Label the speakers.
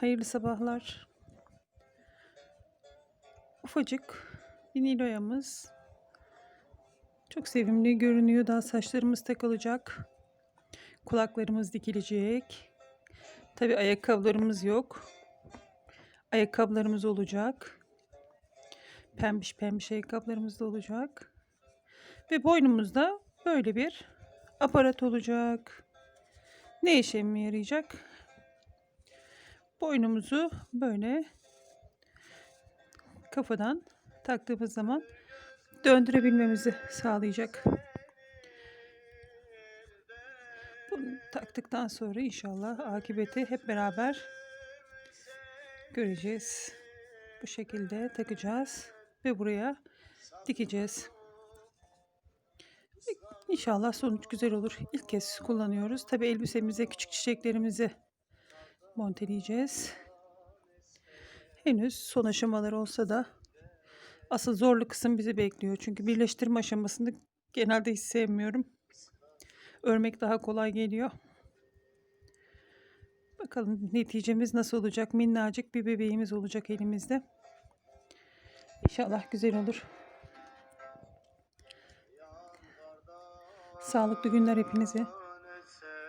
Speaker 1: hayırlı sabahlar. Ufacık bir Niloya'mız. Çok sevimli görünüyor. Daha saçlarımız takılacak. Kulaklarımız dikilecek. Tabi ayakkabılarımız yok. Ayakkabılarımız olacak. Pembiş pembiş ayakkabılarımız da olacak. Ve boynumuzda böyle bir aparat olacak. Ne işe mi yarayacak? Boynumuzu böyle kafadan taktığımız zaman döndürebilmemizi sağlayacak. Bunu taktıktan sonra inşallah akıbeti hep beraber göreceğiz. Bu şekilde takacağız ve buraya dikeceğiz. İnşallah sonuç güzel olur. İlk kez kullanıyoruz. Tabi elbisemize küçük çiçeklerimizi monteleyeceğiz. Henüz son aşamalar olsa da asıl zorlu kısım bizi bekliyor. Çünkü birleştirme aşamasını genelde hiç sevmiyorum. Örmek daha kolay geliyor. Bakalım neticemiz nasıl olacak? Minnacık bir bebeğimiz olacak elimizde. İnşallah güzel olur. Sağlıklı günler hepinize.